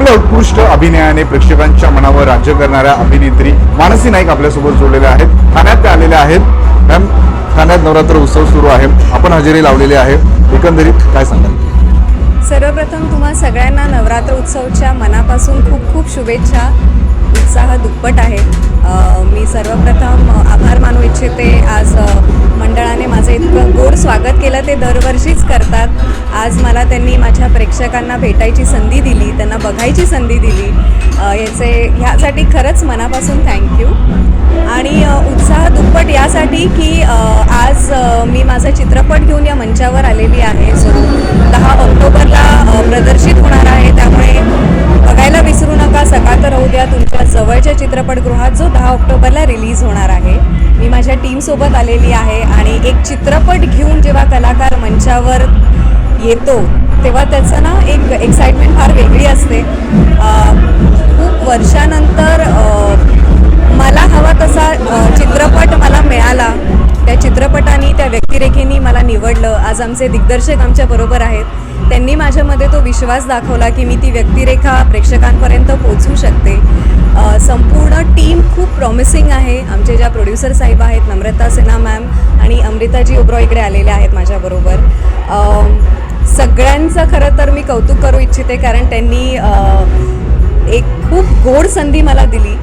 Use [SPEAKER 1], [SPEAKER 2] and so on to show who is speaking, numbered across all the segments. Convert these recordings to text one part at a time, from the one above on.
[SPEAKER 1] आपल्या उत्कृष्ट अभिनयाने प्रेक्षकांच्या मनावर राज्य करणाऱ्या अभिनेत्री मानसी नाईक आपल्यासोबत जोडलेल्या आहेत. ठाण्यात त्या आलेल्या आहेत. मॅम ठाण्यात नवरात्र उत्सव सुरू आहे. आपण हजेरी लावलेली आहे. एकंदरीत काय सांगाल?
[SPEAKER 2] सर्वप्रथम तुम्हा सगळ्यांना नवरात्र उत्सवच्या मनापासून खूप खूप शुभेच्छा. उत्साह दुप्पट आहे. मी सर्वप्रथम आभार मानू इच्छिते. आज मंडळाने माझं इतकं गोड स्वागत केलं. ते दरवर्षीच करतात. आज मला त्यांनी माझ्या प्रेक्षकांना भेटायची संधी दिली त्यांना बघायची संधी दिली. याचे ह्यासाठी खरंच मनापासून थँक्यू आणि उत्साह दुप्पट यासाठी की आज मी माझा चित्रपट घेऊन या मंचावर आलेली आहे. जो दहा ऑक्टोबरला प्रदर्शित होणार आहे. त्यामुळे बघायला विसरू नका सकाळ तर होऊ द्या. तुमच्या जवळच्या चित्रपटगृहात जो दहा ऑक्टोबरला रिलीज होणार आहे. मी माझ्या टीमसोबत आलेली आहे. आणि एक चित्रपट घेऊन जेव्हा कलाकार मंचावर येतो तेव्हा त्याचं ना एक एक्साइटमेंट फार वेगळी असते. खूप वर्षानंतर मला हवा तसा चित्रपट मला मिळाला. त्या चित्रपटाने त्या व्यक्तिरेखेनी मला निवडलं. आज आमचे दिग्दर्शक आमच्याबरोबर आहेत. त्यांनी माझ्यामध्ये तो विश्वास दाखवला की मी ती व्यक्तिरेखा प्रेक्षकांपर्यंत पोचू शकते. संपूर्ण टीम खूप प्रॉमिसिंग आहे. आमचे ज्या प्रोड्युसर साहेब आहेत नम्रता सिन्हा मॅम आणि अमृताजी ओब्रॉ इकडे आलेल्या आहेत माझ्याबरोबर सगळ्यांचं खरं तर मी कौतुक करू इच्छिते कारण त्यांनी एक खूप गोड संधी मला दिली.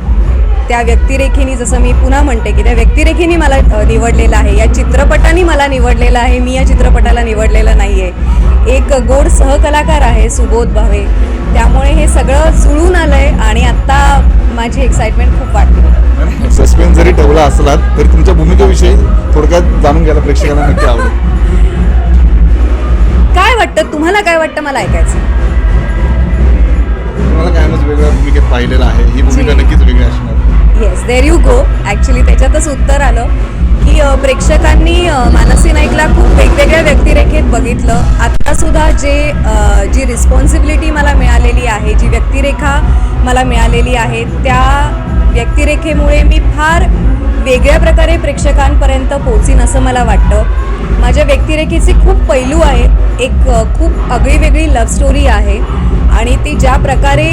[SPEAKER 2] त्या व्यक्तिरेखेने जसं मी पुन्हा म्हणते की त्या व्यक्तिरेखेने मला निवडलेलं आहे. या चित्रपटाने मला निवडलेलं आहे. मी या चित्रपटाला निवडलेलं नाही आहे एक गोड सहकलाकार आहे सुबोध भावे. त्यामुळे हे सगळं जुळून आलं आहे आणि आत्ता माझी एक्साइटमेंट खूप वाटते
[SPEAKER 1] सस्पेन्स जरी ठेवला असलात तरी तुमच्या भूमिकेविषयी थोडक्यात जाणून घ्यायला प्रेक्षकांना नक्की आवडेल.
[SPEAKER 2] तुम्हाला काय वाटतं मला ऐकायचं?
[SPEAKER 1] तुम्हाला कायमच वेगळ्या भूमिकेत पाहिलेलं आहे? ही भूमिका
[SPEAKER 2] जी.
[SPEAKER 1] नक्कीच वेगळी असणार.
[SPEAKER 2] Yes there you go actually त्याच्यातच उत्तर आलं की अ, प्रेक्षकांनी अ, मानसी नाईकला खूप वेगवेगळ्या व्यक्तिरेखेत बघितलं. आत्तासुद्धा जे अ, जी रिस्पॉन्सिबिलिटी मला मिळालेली आहे जी व्यक्तिरेखा मला मिळालेली आहे त्या व्यक्तिरेखेमुळे मी फार वेगळ्या प्रकारे प्रेक्षकांपर्यंत पोचीन असं मला वाटतं. माझ्या व्यक्तिरेखेचे खूप पैलू आहेत. एक खूप आगळी वेगळी लव्ह स्टोरी आहे. आणि ती ज्या प्रकारे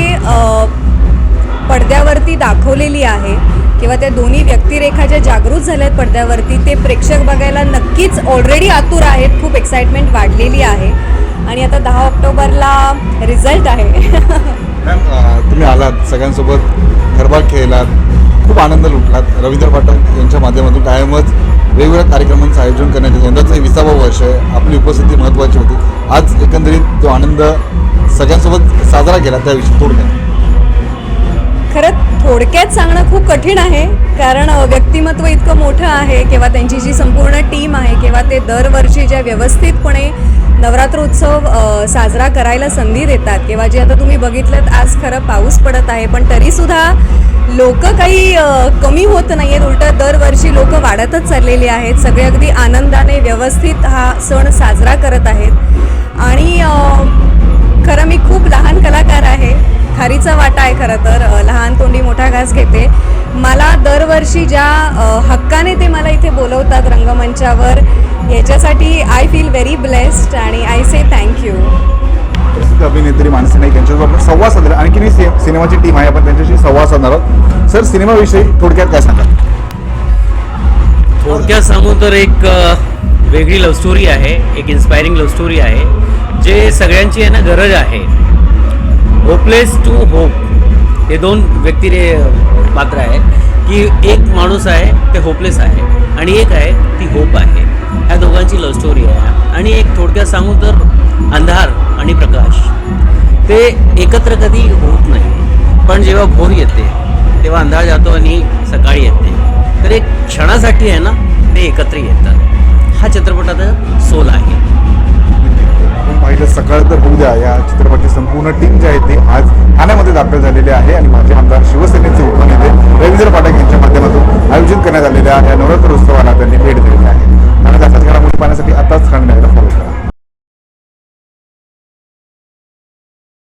[SPEAKER 2] पडद्यावरती दाखवलेली आहे किंवा त्या दोन्ही व्यक्तिरेखा ज्या जागृत झाल्या आहेत पडद्यावरती ते प्रेक्षक बघायला नक्कीच ऑलरेडी आतुर आहेत. खूप एक्साइटमेंट वाढलेली आहे. आणि आता दहा ऑक्टोबरला रिझल्ट आहे.
[SPEAKER 1] तुम्ही आलात. सगळ्यांसोबत गरबा खेळलात. खूप आनंद लुटलात रवींद्र पाठक यांच्या माध्यमातून कायमच वेगवेगळ्या कार्यक्रमांचं आयोजन करण्यात येतं यंदाचं विसावं वर्ष आहे. आपली उपस्थिती महत्त्वाची होती. आज एकंदरीत तो आनंद सगळ्यांसोबत साजरा केला त्याविषयी थोडक्यात.
[SPEAKER 2] खरं थोडक्यात सांगणं खूप कठीण आहे कारण व्यक्तिमत्व इतकं मोठं आहे किंवा त्यांची जी संपूर्ण टीम आहे किंवा ते दरवर्षी ज्या व्यवस्थितपणे नवरात्रोत्सव साजरा करायला संधी देतात किंवा जे आता तुम्ही बघितलं आज खरं पाऊस पडत आहे पण तरीसुद्धा लोक काही कमी होत नाही आहेत उलटं दरवर्षी लोक वाढतच चाललेली आहेत सगळे अगदी आनंदाने व्यवस्थित हा सण साजरा करत आहेत. आणि खरं मी खूप लहान कलाकार आहे खारीचा वाटा आहे खरं तर. लहान तोंडी मोठा घास घेते. मला दरवर्षी ज्या हक्काने ते मला इथे बोलवतात रंगमंचावर याच्यासाठी आय फील व्हेरी ब्लेस्ड आणि आय से थँक्यू
[SPEAKER 1] प्रसिद्ध अभिनेत्री मानसी नाईक यांच्यासोबत आपण संवाद साधला. आणखी सिनेमाची टीम आहे. आपण त्यांच्याशी संवाद साधणार आहोत. सर सिनेमाविषयी थोडक्यात काय सांगा
[SPEAKER 3] थोडक्यात सांगू तर एक वेगळी लव्ह स्टोरी आहे. एक इन्स्पायरिंग लव्ह स्टोरी आहे. जे सगळ्यांची आहे ना गरज आहे. होपलेस टू होप हे दोन व्यक्ती पात्र आहे की एक माणूस आहे ते होपलेस आहे. आणि एक आहे ती होप आहे. ह्या दोघांची लव्ह स्टोरी आहे. आणि एक थोडक्यात सांगू तर अंधार आणि प्रकाश. ते एकत्र कधी होत नाही. पण जेव्हा भोर येते तेव्हा अंधार जातो आणि सकाळी येते. तर एक क्षणासाठी आहे ना ते एकत्र येतात. हा चित्रपटाचा सोल आहे.
[SPEAKER 1] पाहिलं सकाळ तर उद्या या चित्रपटाची संपूर्ण टीम जी आहे ती आज ठाण्यामध्ये दाखल झालेली आहे आणि माझे आमदार शिवसेनेचे उपनेते रवींद्र पाठक यांच्या माध्यमातून आयोजित करण्यात आलेल्या या नवरात्र उत्सवाला त्यांनी भेट दिलेली आहे. आणि त्यासाठी घडामोडी पाहण्यासाठी आताच ठाणे फॉलो करा